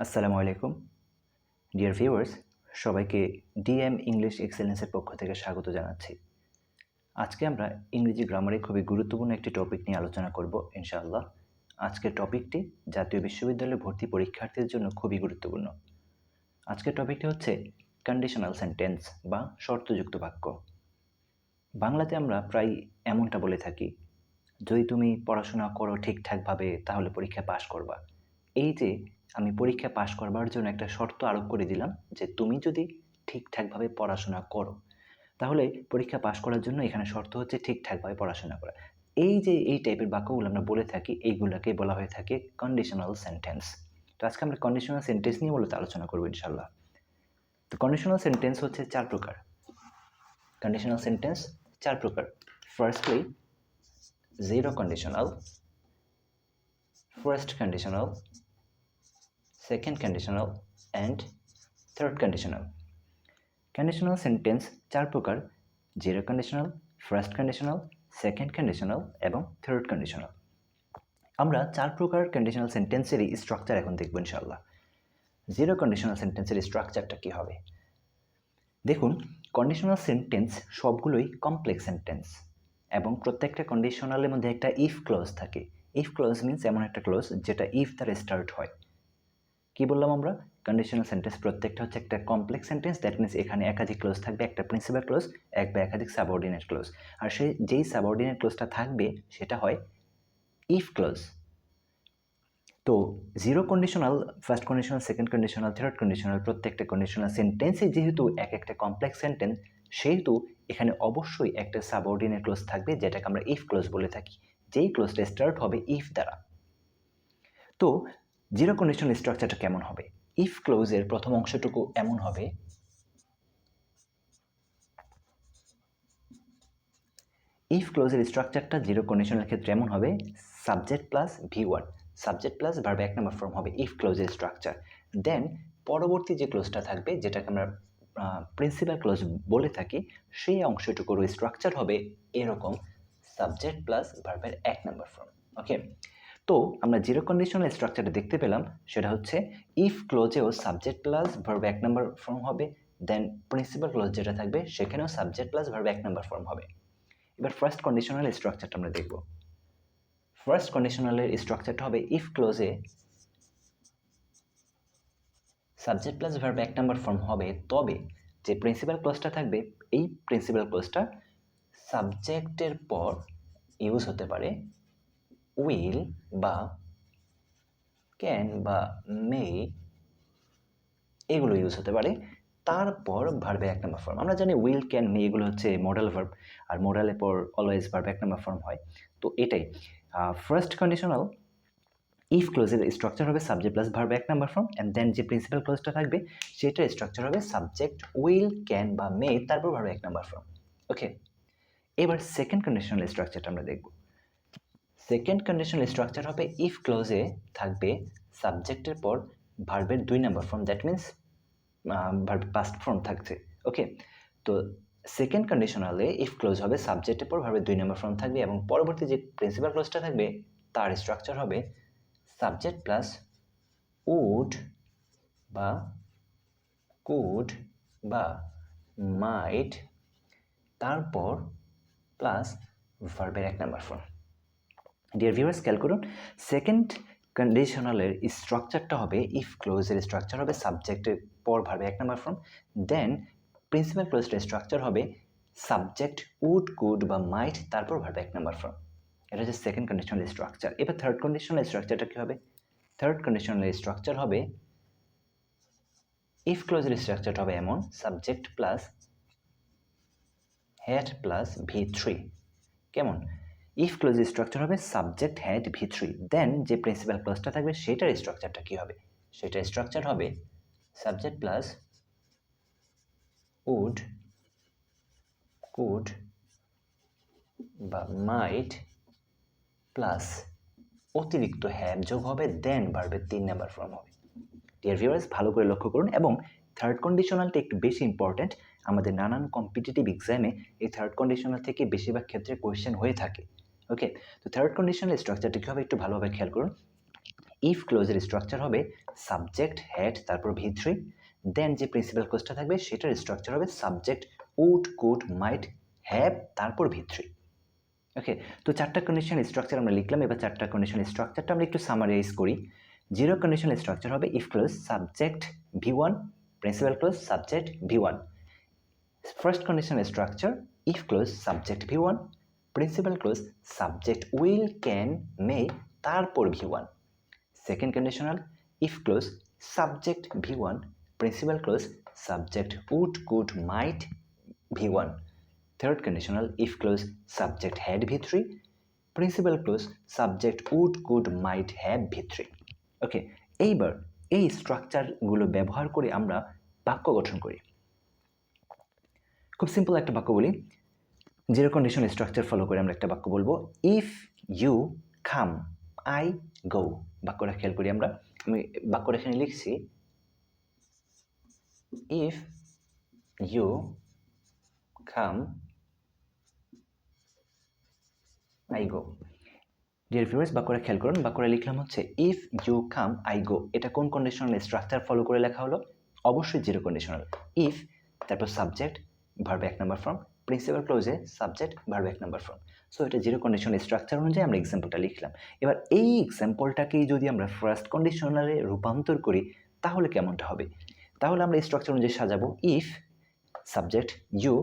আসসালামু আলাইকুম। Dear viewers সবাইকে ডিএম ইংলিশ এক্সেলেন্সের পক্ষ থেকে স্বাগত জানাচ্ছি। আজকে আমরা ইংরেজি গ্রামারে খুবই গুরুত্বপূর্ণ একটি টপিক নিয়ে আলোচনা করব, ইনশাআল্লাহ। আজকের টপিকটি জাতীয় বিশ্ববিদ্যালয়ে ভর্তি পরীক্ষার্থীদের জন্য খুবই গুরুত্বপূর্ণ। আজকের টপিকটি হচ্ছে কন্ডিশনাল সেন্টেন্স বা শর্তযুক্ত বাক্য। বাংলাতে আমরা প্রায় এমনটা বলে থাকি, যদি তুমি পড়াশোনা করো ঠিকঠাকভাবে তাহলে পরীক্ষা পাশ করবা। এই যে আমি পরীক্ষা পাশ করবার জন্য একটা শর্ত আরোপ করে দিলাম যে তুমি যদি ঠিকঠাকভাবে পড়াশোনা করো, তাহলে পরীক্ষা পাশ করার জন্য এখানে শর্ত হচ্ছে ঠিকঠাকভাবে পড়াশোনা করা। এই যে এই টাইপের বাক্যগুলো আমরা বলে থাকি, এইগুলোকে বলা হয়ে থাকে কন্ডিশনাল সেন্টেন্স তো আজকে আমরা কন্ডিশনাল সেন্টেন্স নিয়ে মূলত আলোচনা করব ইনশাল্লাহ তো কন্ডিশনাল সেন্টেন্স হচ্ছে চার প্রকার। কন্ডিশনাল সেন্টেন্স চার প্রকার। Firstly zero conditional first conditional second conditional and third conditional. Conditional sentence, চার প্রকার zero conditional first conditional second conditional এবং থার্ড কন্ডিশনাল আমরা চার প্রকার কন্ডিশনাল সেন্টেন্সেরই স্ট্রাকচার এখন দেখব ইনশাল্লাহ জিরো কন্ডিশনাল সেন্টেন্সের স্ট্রাকচারটা কী হবে? দেখুন কন্ডিশনাল সেন্টেন্স সবগুলোই কমপ্লেক্স সেন্টেন্স এবং প্রত্যেকটা কন্ডিশনালের মধ্যে একটা ইফ ক্লোজ থাকে। ইফ ক্লোজ মিন্স এমন একটা ক্লোজ যেটা ইফ দ্বারা স্টার্ট হয়। কি বললাম আমরা? কন্ডিশনাল সেন্টেন্স প্রত্যেকটা হচ্ছে একটা কমপ্লেক্স সেন্টেন্স দ্যাট মিনস এখানে একাধিক ক্লোজ থাকবে, একটা প্রিন্সিপাল ক্লোজ এক বা একাধিক সাবঅর্ডিনেট ক্লোজ আর সেই যেই সাবঅর্ডিনেট ক্লোজটা থাকবে, সেটা হয় ইফ ক্লোজ তো zero conditional first conditional second conditional third conditional প্রত্যেকটা কন্ডিশনাল সেন্টেন্সে যেহেতু এক একটা কমপ্লেক্স সেন্টেন্স সেহেতু এখানে অবশ্যই একটা সাবঅর্ডিনেট ক্লোজ থাকবে, যেটাকে আমরা ইফ ক্লোজ বলে থাকি। যেই ক্লোজটা স্টার্ট হবে ইফ দ্বারা। তো জিরো কন্ডিশনাল স্ট্রাকচারটা কেমন হবে? ইফ ক্লোজের প্রথম অংশটুকু এমন হবে। ইফ ক্লোজের স্ট্রাকচারটা জিরো কন্ডিশনাল ক্ষেত্রে এমন হবে subject plus V one subject plus ভার্বে এক নম্বর ফর্ম হবে ইফ ক্লোজের স্ট্রাকচার দেন পরবর্তী যে ক্লোজটা থাকবে, যেটাকে আমরা প্রিন্সিপাল ক্লোজ বলে থাকি, সেই অংশটুকুর স্ট্রাকচার হবে এরকম সাবজেক্ট প্লাস ভার্বের এক নম্বর ফর্ম ওকে তো আমরা জিরো কন্ডিশনাল স্ট্রাকচারটা দেখতে পেলাম, সেটা হচ্ছে ইফ ক্লোজেও সাবজেক্ট প্লাস ভার্ব এক নাম্বার ফর্ম হবে দেন প্রিন্সিপাল ক্লোজ যেটা থাকবে, সেখানেও সাবজেক্ট প্লাস ভার্ব এক নাম্বার ফর্ম হবে। এবার ফার্স্ট কন্ডিশনাল স্ট্রাকচারটা আমরা দেখব। ফার্স্ট কন্ডিশনালের স্ট্রাকচারটা হবে ইফ ক্লোজে সাবজেক্ট প্লাস ভার্ব এক নাম্বার ফর্ম হবে, তবে যে প্রিন্সিপাল ক্লোজটা থাকবে, এই প্রিন্সিপাল ক্লোজটা সাবজেক্টের পর ইউজ হতে পারে উইল বা ক্যান বা মে এগুলো ইউজ হতে পারে। তারপর ভার্বে এক নম্বর ফর্ম আমরা জানি উইল ক্যান মে এগুলো হচ্ছে মডেল ভার্ব আর মডেলের পর অলওয়েজ ভার্ব এক নম্বর ফর্ম হয়। তো এটাই। ফার্স্ট কন্ডিশনাল ইফ ক্লোজের স্ট্রাকচার হবে সাবজেক্ট প্লাস ভার্ব এক নাম্বার ফর্ম অ্যান্ড দেন যে প্রিন্সিপাল ক্লোজটা থাকবে, সেটার স্ট্রাকচার হবে সাবজেক্ট উইল ক্যান বা মে তারপর ভার্ব এক নাম্বার ফর্ম ওকে এবার সেকেন্ড কন্ডিশনাল স্ট্রাকচারটা আমরা দেখব। সেকেন্ড কন্ডিশনাল স্ট্রাকচার হবে ইফ ক্লোজে থাকবে সাবজেক্টের পর ভার্বের দুই number form that means verb past form থাকছে ওকে তো সেকেন্ড কন্ডিশনালে ইফ ক্লোজ হবে সাবজেক্টের পর ভার্বের দুই নাম্বার ফর্ম থাকবে এবং পরবর্তী যে প্রিন্সিপাল ক্লোজটা থাকবে, তার স্ট্রাকচার হবে সাবজেক্ট প্লাস উড বা কুড বা মাইট তারপর প্লাস ভার্বের এক নাম্বার ফর্ম ডিয়ার ভিউয়ার্স খেয়াল করুন সেকেন্ড কন্ডিশনালের স্ট্রাকচারটা হবে ইফ ক্লোজের স্ট্রাকচার হবে সাবজেক্টের পর ভার্বে এক নম্বর ফর্ম দেন প্রিন্সিপাল ক্লোজের স্ট্রাকচার হবে সাবজেক্ট উড কুড বা মাইট তারপর ভার্বে এক নম্বর ফর্ম এটা হচ্ছে সেকেন্ড কন্ডিশনাল স্ট্রাকচার এবার থার্ড কন্ডিশনাল স্ট্রাকচারটা কী হবে? থার্ড কন্ডিশনাল স্ট্রাকচার হবে ইফ ক্লোজের স্ট্রাকচারটা হবে এমন subject plus had plus V three কেমন? ইফ ক্লোজের স্ট্রাকচার হবে subject had V three then যে প্রিন্সিপাল ক্লোজটা থাকবে সেটার স্ট্রাকচারটা কী হবে? সেটার স্ট্রাকচার হবে সাবজেক্ট প্লাস উড কুড বা মাইট প্লাস অতিরিক্ত হ্যাভ যোগ হবে দেন বাড়বে তিন নাম্বার ফর্ম হবে। ডিয়ার ভিউয়ার্স ভালো করে লক্ষ্য করুন এবং থার্ড কন্ডিশনালটা একটু বেশি ইম্পর্ট্যান্ট আমাদের নানান কম্পিটিটিভ এক্সামে এই থার্ড কন্ডিশনাল থেকে বেশিরভাগ ক্ষেত্রে কোয়েশ্চেন হয়ে থাকে। ওকে তো থার্ড কন্ডিশনাল স্ট্রাকচারটা কী হবে একটু ভালোভাবে খেয়াল করুন। ইফ ক্লোজের স্ট্রাকচার হবে সাবজেক্ট হ্যাড তারপর ভি থ্রি দেন যে প্রিন্সিপাল ক্লোজটা থাকবে সেটার স্ট্রাকচার হবে subject would could might have তারপর ভি থ্রি ওকে তো চারটা কন্ডিশন স্ট্রাকচার আমরা লিখলাম, এবার চারটা কন্ডিশন স্ট্রাকচারটা আমরা একটু সামারাইজ করি। জিরো কন্ডিশন স্ট্রাকচার হবে if clause subject V one principal clause subject V one first condition structure if clause subject V one principal clause subject will can may তারপর V one second conditional if clause subject V one principal clause subject would could might V one third conditional if clause subject had V three principal clause subject would could might have V three okay এইবার এই স্ট্রাকচারগুলো ব্যবহার করে আমরা বাক্য গঠন করি। খুব simple একটা বাক্য বলি। জিরো কন্ডিশন স্ট্রাকচার ফলো করে আমরা একটা বাক্য বলব। If you come I go বাক্যটা খেয়াল করি আমরা। আমি বাক্যটা এখানে লিখছি। If you come I go dear viewers বাক্যটা খেয়াল করুন। বাক্যটা লিখলাম হচ্ছে if you come I go এটা কোন কন্ডিশনাল স্ট্রাকচার ফলো করে লেখা হলো? অবশ্যই জিরো কন্ডিশনাল ইফ তারপর সাবজেক্ট ভার্ব এক নাম্বার ফর্ম প্রিন্সিপাল ক্লোজে সাবজেক্ট ভার্ব এক নাম্বার ফর্ম সো এটা জিরো কন্ডিশন স্ট্রাকচার অনুযায়ী আমরা এক্সাম্পলটা লিখলাম। এবার এই এক্সাম্পলটাকেই যদি আমরা ফার্স্ট কন্ডিশনালে রূপান্তর করি, তাহলে কেমনটা হবে? তাহলে আমরা স্ট্রাকচার অনুযায়ী সাজাবো। ইফ সাবজেক্ট ইউ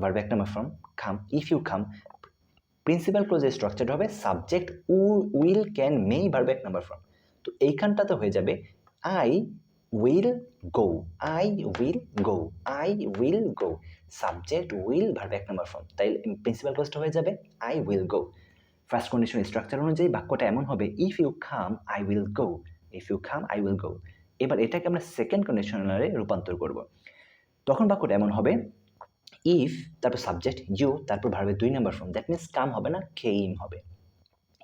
ভার্ব এক number form come if you come principal ক্লোজে structure হবে subject uh will can may verb এক নাম্বার ফর্ম তো এইখানটা তো হয়ে যাবে I will go I will go I will go subject will verb এক number form তাই প্রিন্সিপাল ক্লোজটা হয়ে যাবে I will go first condition structure অনুযায়ী বাক্যটা এমন হবে if you come I will go if you come I will go এবার এটাকে আমরা সেকেন্ড কন্ডিশনারে রূপান্তর করব। তখন বাক্যটা এমন হবে ইফ তারপর সাবজেক্ট ইউ তারপর ভার্বের দুই number form that means come হবে না খেইম হবে।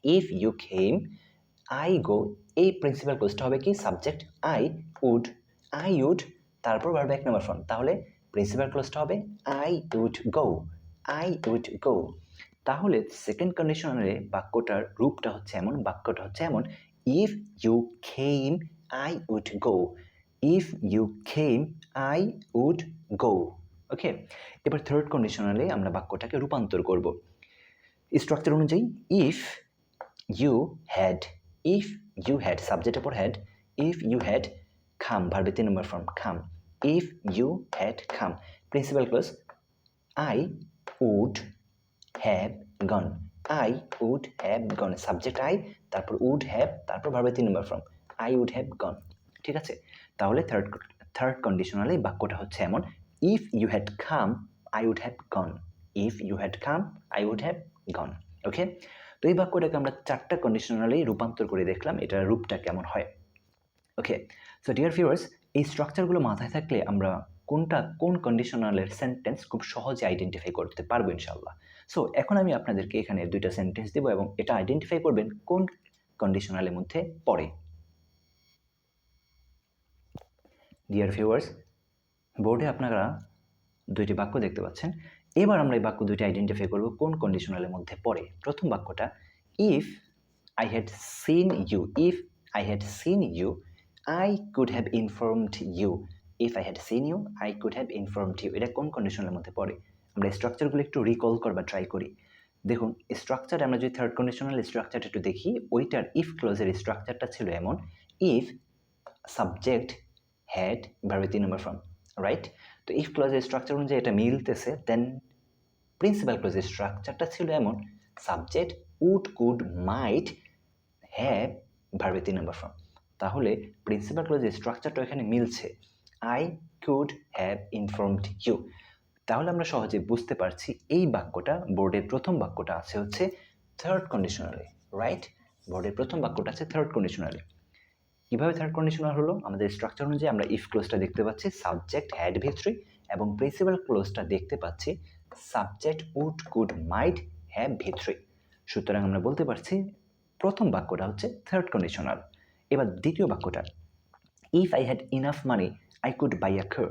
If you came I go এই প্রিন্সিপাল ক্লোজটা হবে কি? Subject I would I would তারপর ভার্বে এক নাম্বার ফর্ম তাহলে প্রিন্সিপাল ক্লোজটা হবে I would go I would go তাহলে সেকেন্ড কন্ডিশনারে বাক্যটার রূপটা হচ্ছে এমন, বাক্যটা হচ্ছে এমন if you came I would go if you came I would go okay এবার থার্ড কন্ডিশনালে আমরা বাক্যটাকে রূপান্তর করব। স্ট্রাকচার অনুযায়ী if you had if you had সাবজেক্টের পর had if you had come ভার্বে তিন number form come if you had come principal clause I would have gone I would have gone subject I তারপর would have তারপর ভার্বে তিন number form I would have gone ঠিক আছে? তাহলে third third কন্ডিশনালে বাক্যটা হচ্ছে এমন if you had come I would have gone if you had come I would have gone okay তো এই বাক্যটাকে আমরা চারটা কন্ডিশনালেই রূপান্তর করে দেখলাম এটার রূপটা কেমন হয়? ওকে সো ডিয়ার ভিউয়ার্স এই স্ট্রাকচারগুলো মাথায় থাকলে আমরা কোনটা, কোন কন্ডিশনালের সেন্টেন্স খুব সহজে আইডেন্টিফাই করতে পারব ইনশাল্লাহ সো এখন আমি আপনাদেরকে এখানে দুইটা সেন্টেন্স দেবো এবং এটা আইডেন্টিফাই করবেন কোন কন্ডিশনালের মধ্যে পড়ে। ডিয়ার ভিউয়ার্স বোর্ডে আপনারা দুইটি বাক্য দেখতে পাচ্ছেন। এবার আমরা এই বাক্য দুইটি আইডেন্টিফাই করব কোন কন্ডিশনালের মধ্যে পড়ে। প্রথম বাক্যটা if I had seen you if I had seen you I could have informed you if I had seen you I could have informed you এটা কোন কন্ডিশনের মধ্যে পড়ে? আমরা স্ট্রাকচারগুলো একটু রিকল করবার ট্রাই করি। দেখুন স্ট্রাকচার আমরা যদি থার্ড কন্ডিশনাল স্ট্রাকচারটা একটু দেখি, ওইটার ইফ ক্লোজের স্ট্রাকচারটা ছিল এমন ইফ সাবজেক্ট হ্যাড ভার্বে তিন নম্বর ফর্ম রাইট তো ইফ ক্লোজের স্ট্রাকচার অনুযায়ী এটা মিলতেছে দেন প্রিন্সিপাল ক্লোজের স্ট্রাকচারটা ছিল এমন subject would could might have ভার্বে তিন নম্বর ফর্ম তাহলে প্রিন্সিপাল ক্লোজের স্ট্রাকচারটা এখানে মিলছে। I could have informed you তাহলে আমরা সহজে বুঝতে পারছি এই বাক্যটা, বোর্ডের প্রথম বাক্যটা আছে হচ্ছে থার্ড কন্ডিশনালে রাইট বোর্ডের প্রথম বাক্যটা আছে থার্ড কন্ডিশনালে কীভাবে থার্ড কন্ডিশনাল হলো? আমাদের স্ট্রাকচার অনুযায়ী আমরা ইফ ক্লোজটা দেখতে পাচ্ছি সাবজেক্ট হ্যাড ভিত্রি এবং প্রিন্সিপাল ক্লোজটা দেখতে পাচ্ছি subject would could might have V three সুতরাং আমরা বলতে পারছি প্রথম বাক্যটা হচ্ছে থার্ড কন্ডিশনাল এবার দ্বিতীয় বাক্যটা। If I had enough money I could buy a car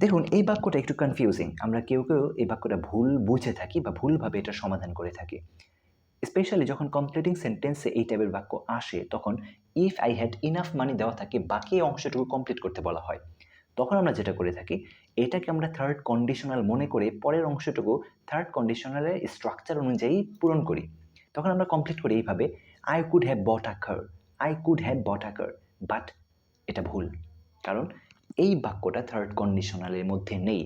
দেখুন, এই বাক্যটা একটু কনফিউজিং আমরা কেউ কেউ এই বাক্যটা ভুল বুঝে থাকি বা ভুলভাবে এটা সমাধান করে থাকি। স্পেশালি যখন কমপ্লিটিং সেন্টেন্সে এই টাইপের বাক্য আসে, তখন if I had enough money দেওয়া থাকে, বাকি অংশটুকু কমপ্লিট করতে বলা হয়। তখন আমরা যেটা করে থাকি, এটাকে আমরা থার্ড কন্ডিশনাল মনে করে পরের অংশটুকু থার্ড কন্ডিশনালের স্ট্রাকচার অনুযায়ী পূরণ করি। তখন আমরা কমপ্লিট করি এইভাবে I could have bought a car I could have bought a car but এটা ভুল। কারণ এই বাক্যটা থার্ড কন্ডিশনালের মধ্যে নেই।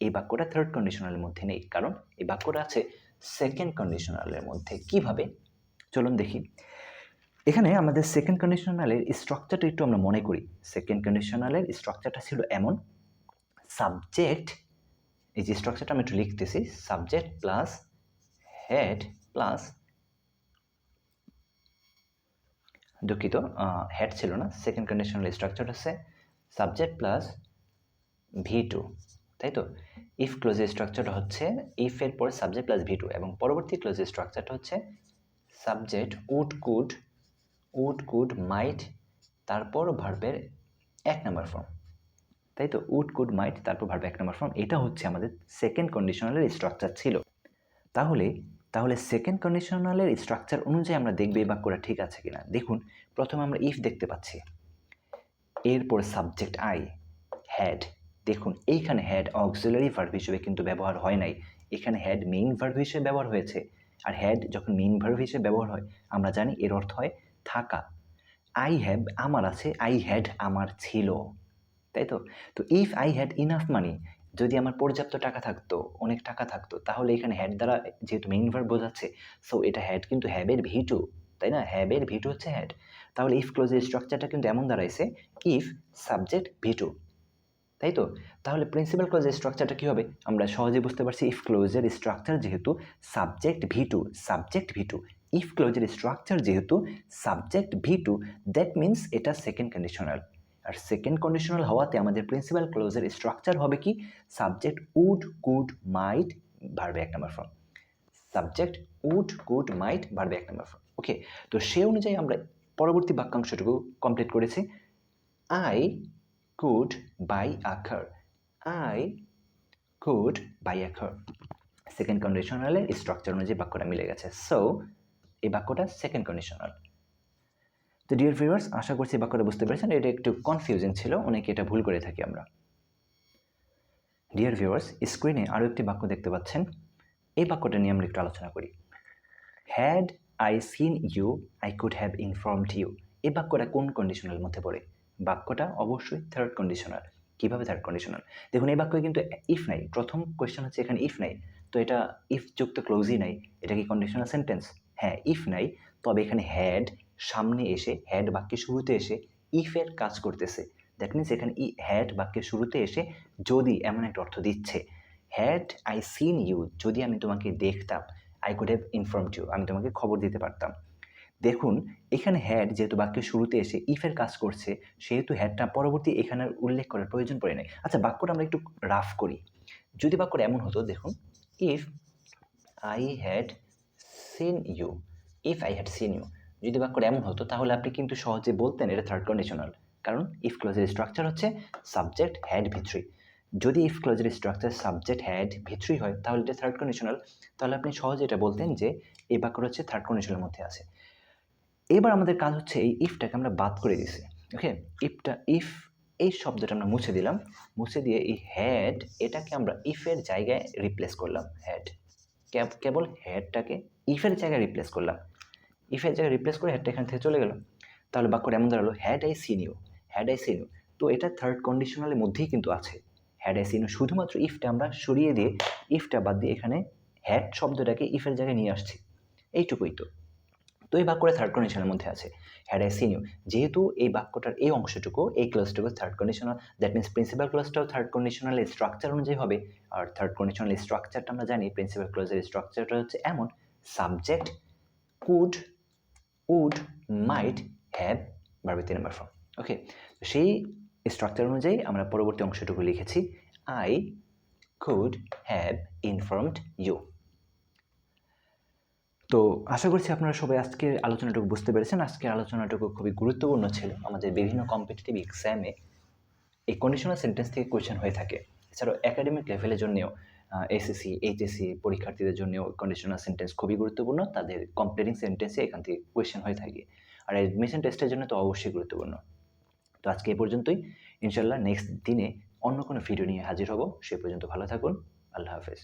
এই বাক্যটা থার্ড কন্ডিশনালের মধ্যে নেই। কারণ এই বাক্যটা আছে সেকেন্ড কন্ডিশনালের মধ্যে। কীভাবে? চলুন দেখি। এখানে আমাদের সেকেন্ড কন্ডিশনালের স্ট্রাকচারটা একটু আমরা মনে করি। সেকেন্ড কন্ডিশনালের স্ট্রাকচারটা ছিল এমন। সাবজেক্ট এই যে স্ট্রাকচারটা আমি একটু লিখতেছি। সাবজেক্ট প্লাস হেড প্লাস দুঃখিত হেড ছিল না। সেকেন্ড কন্ডিশনাল স্ট্রাকচার হচ্ছে সাবজেক্ট প্লাস ভি টু তাই তো? ইফ ক্লোজের স্ট্রাকচারটা হচ্ছে ইফ এর পরে সাবজেক্ট প্লাস ভি টু এবং পরবর্তী ক্লোজের স্ট্রাকচারটা হচ্ছে subject would could would could might তারপর ভার্বের এক নাম্বার ফর্ম তাই তো? উড কুড মাইট তারপর ভার্ব এক নাম্বার ফর্ম এটা হচ্ছে আমাদের সেকেন্ড কন্ডিশনালের স্ট্রাকচার ছিল। তাহলে তাহলে সেকেন্ড কন্ডিশনালের স্ট্রাকচার অনুযায়ী আমরা দেখব এই বাক্যটা ঠিক আছে কিনা। দেখুন, প্রথমে আমরা ইফ দেখতে পাচ্ছি। এরপর সাবজেক্ট আই হ্যাড দেখুন, এইখানে হ্যাড অক্সিলারি ভার্ব হিসেবে কিন্তু ব্যবহার হয় নাই। এখানে হ্যাড মেইন ভার্ব হিসেবে ব্যবহার হয়েছে। আর হ্যাড যখন মেইন ভার্ব হিসেবে ব্যবহার হয়, আমরা জানি এর অর্থ হয় থাকা। আই হ্যাভ আমার আছে আই হ্যাড আমার ছিল। তাই তো? তো if I had enough money যদি আমার পর্যাপ্ত টাকা থাকতো, অনেক টাকা থাকতো, তাহলে এখানে হ্যাড দ্বারা যেহেতু মেইন ভার্ব বোঝাচ্ছে সো এটা হ্যাড কিন্তু হ্যাবের ভিটু তাই না? হ্যাবের ভিটু হচ্ছে হ্যাড তাহলে ইফ ক্লোজের স্ট্রাকচারটা কিন্তু এমন দাঁড়াইছে ইফ সাবজেক্ট ভিটু তাই তো? তাহলে প্রিন্সিপাল ক্লোজের স্ট্রাকচারটা কী হবে? আমরা সহজে বুঝতে পারছি ইফ ক্লোজের স্ট্রাকচার যেহেতু subject V two subject V two if ক্লোজের structure যেহেতু subject V two that means এটা সেকেন্ড কন্ডিশনাল আর সেকেন্ড কন্ডিশনাল হওয়াতে আমাদের প্রিন্সিপাল ক্লোজের স্ট্রাকচার হবে কি? সাবজেক্ট উড কুড মাইট ভার্বে এক number form subject would could might ভার্বে এক নাম্বার ফর্ম ওকে তো সে অনুযায়ী আমরা পরবর্তী বাক্যাংশটুকু কমপ্লিট করেছি। I could buy a car I could buy a car second কন্ডিশনালের structure অনুযায়ী বাক্যটা মিলে গেছে। সো এই বাক্যটা সেকেন্ড কন্ডিশনাল তো ডিয়ার ভিউয়ার্স আশা করছি বাক্যটা বুঝতে পেরেছেন। এটা একটু কনফিউজিং ছিল, অনেকে এটা ভুল করে থাকি আমরা। ডিয়ার ভিউয়ার্স স্ক্রিনে আরও একটি বাক্য দেখতে পাচ্ছেন। এই বাক্যটা নিয়ে আমরা একটু আলোচনা করি। Had I seen you I could have informed you এই বাক্যটা কোন কন্ডিশনাল মধ্যে পড়ে? বাক্যটা অবশ্যই থার্ড কন্ডিশনাল কীভাবে থার্ড কন্ডিশনাল দেখুন, এই বাক্যে কিন্তু ইফ নাই। প্রথম কোয়েশ্চেন হচ্ছে এখানে ইফ নাই। তো এটা ইফ যুক্ত ক্লোজই নাই। এটা কি কন্ডিশনাল সেন্টেন্স হ্যাঁ ইফ নাই। তবে এখানে হ্যাড সামনে এসে হ্যাড বাক্যের শুরুতে এসে ইফের কাজ করতেছে। দ্যাট মিনস এখানে ই হ্যাড বাক্যের শুরুতে এসে যদি এমন একটা অর্থ দিচ্ছে হ্যাড আই সিন ইউ যদি আমি তোমাকে দেখতাম I could have inform you আমি তোমাকে খবর দিতে পারতাম। দেখুন, এখানে হ্যাড যেহেতু বাক্যের শুরুতে এসে ইফের কাজ করছে, সেহেতু হ্যাডটা পরবর্তী এখানে উল্লেখ করার প্রয়োজন পড়ে নাই। আচ্ছা বাক্যটা আমরা একটু রাফ করি। যদি বাক্যটা এমন হতো, দেখুন if I had seen you if I had seen you যদি বাক্যটা এমন হতো, তাহলে আপনি কিন্তু সহজে বলতেন এটা থার্ড কন্ডিশনাল কারণ ইফ ক্লোজের স্ট্রাকচার হচ্ছে সাবজেক্ট হ্যাড ভিত্রি। যদি if ক্লোজের structure subject had V three হয়, তাহলে এটা থার্ড কন্ডিশনাল তাহলে আপনি সহজে এটা বলতেন যে, এই বাক্যটা হচ্ছে থার্ড কন্ডিশনের মধ্যে আছে। এবার আমাদের কাজ হচ্ছে এই ইফটাকে আমরা বাদ করে দিছি। ওকে? ইফটা ইফ এই শব্দটা আমরা মুছে দিলাম। মুছে দিয়ে এই হ্যাড এটাকে আমরা ইফের জায়গায় রিপ্লেস করলাম। হ্যাড কেবল হেডটাকে ইফের জায়গায় রিপ্লেস করলাম। ইফের জায়গায় রিপ্লেস করে হেডটা এখান থেকে চলে গেল, তাহলে বাক্যটা এমন দাঁড়াল had I seen you had I seen you তো এটা থার্ড কন্ডিশনালের মধ্যেই কিন্তু আছে। হ্যাড আই সিন ইউ শুধুমাত্র ইফটা আমরা সরিয়ে দিয়ে ইফটা বাদ দিয়ে এখানে হ্যাড শব্দটাকে ইফের জায়গায় নিয়ে আসছি। এইটুকুই তো। তো এই বাক্যটা থার্ড কন্ডিশনের মধ্যে আছে। হ্যাড আই সিন ইউ যেহেতু এই বাক্যটার এই অংশটুকু, এই ক্লাসটুকু third conditional that means principal ক্লাসটাও third conditional structure অনুযায়ী হবে। আর থার্ড কন্ডিশনাল স্ট্রাকচারটা আমরা জানি প্রিন্সিপাল ক্লাসের স্ট্রাকচারটা হচ্ছে এমন subject could would might have বারবে তিন নম্বর ফর্ম ওকে সেই স্ট্রাকচার অনুযায়ী আমরা পরবর্তী অংশটুকু লিখেছি I could have informed you তো আশা করছি আপনারা সবাই আজকের আলোচনাটুকু বুঝতে পেরেছেন। আজকের আলোচনাটুকু খুবই গুরুত্বপূর্ণ ছিল। আমাদের বিভিন্ন কম্পিটিটিভ এক্সামে এই কন্ডিশনাল সেন্টেন্স থেকে কোয়েশ্চেন হয়ে থাকে। এছাড়াও একাডেমিক লেভেলের জন্যেও এসএসসি এইচএসসি পরীক্ষার্থীদের জন্য কন্ডিশনাল সেন্টেন্স খুবই গুরুত্বপূর্ণ। তাদের কমপ্লেটিং সেন্টেন্সে এখান থেকে কোয়েশ্চেন হয়ে থাকে আর অ্যাডমিশন টেস্টের জন্য তো অবশ্যই গুরুত্বপূর্ণ। তো আজকে এ পর্যন্তই। ইনশাল্লাহ নেক্সট দিনে অন্য কোনো ভিডিও নিয়ে হাজির হব। সে পর্যন্ত ভালো থাকুন। আল্লাহ হাফেজ।